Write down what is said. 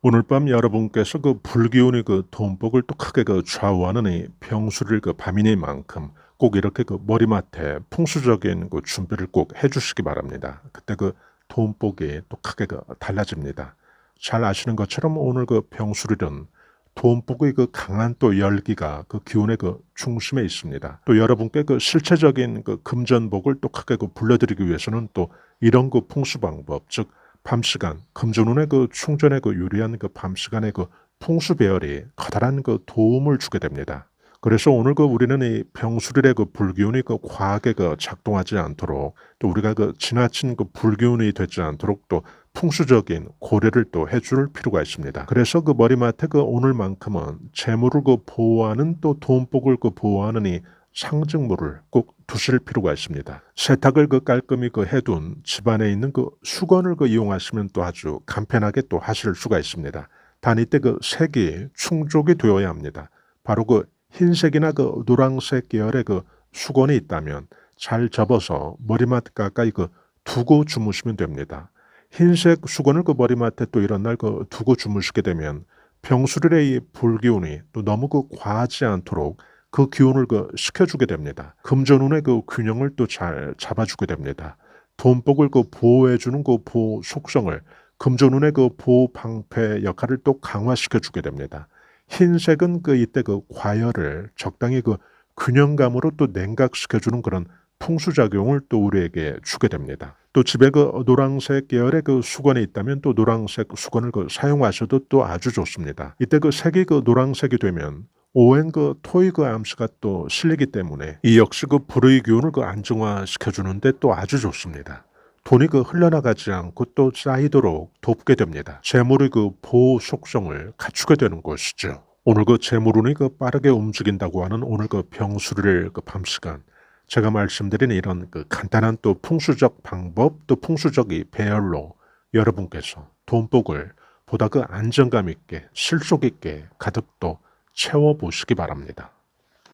오늘 밤 여러분께서 그 불기운이 그 돈복을 또 크게 그 좌우하는 이 병수를 그 밤이니만큼 꼭 이렇게 그 머리맡에 풍수적인 그 준비를 꼭 해주시기 바랍니다. 그때 그 돈복이 또 크게 그 달라집니다. 잘 아시는 것처럼 오늘 그 병수ril은 돈복의 그 강한 또 열기가 그 기운의 그 중심에 있습니다. 또 여러분께 그 실체적인 그 금전복을 또 크게 그 불러드리기 위해서는 또 이런 그 풍수 방법, 즉 밤 시간, 금전운의 그 충전에 그 유리한 그 밤 시간의 그 풍수 배열이 커다란 그 도움을 주게 됩니다. 그래서 오늘 그 우리는 이 병수ril의 그 불기운이 그 과하게 그 작동하지 않도록 또 우리가 그 지나친 그 불기운이 되지 않도록 또 풍수적인 고려를 또 해줄 필요가 있습니다. 그래서 그 머리맡에 그 오늘만큼은 재물을 그 보호하는 또 돈복을 그 보호하는 이 상징물을 꼭 두실 필요가 있습니다. 세탁을 그 깔끔히 그 해둔 집안에 있는 그 수건을 그 이용하시면 또 아주 간편하게 또 하실 수가 있습니다. 단 이때 그 색이 충족이 되어야 합니다. 바로 그 흰색이나 그 노란색 계열의 그 수건이 있다면 잘 접어서 머리맡 가까이 그 두고 주무시면 됩니다. 흰색 수건을 그 머리맡에 또 이런 날 그 두고 주무시게 되면 이 불기운이 또 너무 그 과하지 않도록 그 기운을 그 시켜주게 됩니다. 금전운의 그 균형을 또 잘 잡아주게 됩니다. 돈복을 그 보호해주는 그 보호 속성을 금전운의 그 보호 방패 역할을 또 강화시켜 주게 됩니다. 흰색은 그 이때 그 과열을 적당히 그 균형감으로 또 냉각시켜주는 그런 풍수작용을 또 우리에게 주게 됩니다. 또 집에 그 노란색 계열의 그 수건이 있다면 또 노란색 수건을 그 사용하셔도 또 아주 좋습니다. 이때 그 색이 그 노란색이 되면 오행 그 토의 그 암시가 또 실리기 때문에 이 역시 그 불의 기운을 그 안정화시켜 주는데 또 아주 좋습니다. 돈이 그 흘러나가지 않고 또 쌓이도록 돕게 됩니다. 재물의 그 보호 속성을 갖추게 되는 것이죠. 오늘 그 재물운이 그 빠르게 움직인다고 하는 오늘 그 병수를 그 밤 시간 제가 말씀드린 이런 그 간단한 또 풍수적 방법 또 풍수적 이 배열로 여러분께서 돈복을 보다 그 안정감 있게 실속 있게 가득 또 채워 보시기 바랍니다.